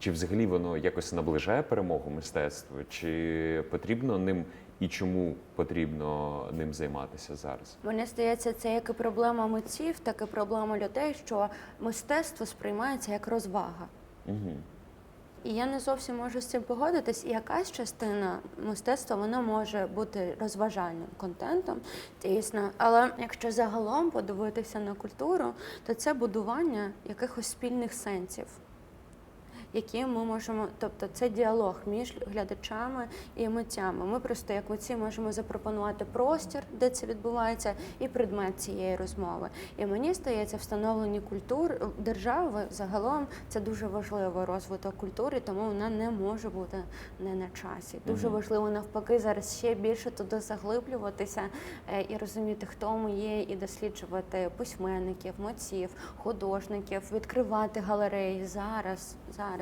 Чи взагалі воно якось наближає перемогу мистецтву? Чи потрібно ним і чому потрібно ним займатися зараз? Мені здається, це як і проблема митців, так і проблема людей, що мистецтво сприймається як розвага. Угу. І я не зовсім можу з цим погодитись. І якась частина мистецтва вона може бути розважальним контентом, дійсно. Але якщо загалом подивитися на культуру, то це будування якихось спільних сенсів. Які ми можемо, тобто це діалог між глядачами і митцями. Ми просто як митці можемо запропонувати простір, де це відбувається, і предмет цієї розмови. І мені здається, встановлення культур держави загалом це дуже важливо розвиток культури, тому вона не може бути не на часі. Дуже Мгм. важливо навпаки зараз ще більше туди заглиблюватися е, і розуміти, хто ми є, і досліджувати письменників, митців, художників, відкривати галереї зараз. Зараз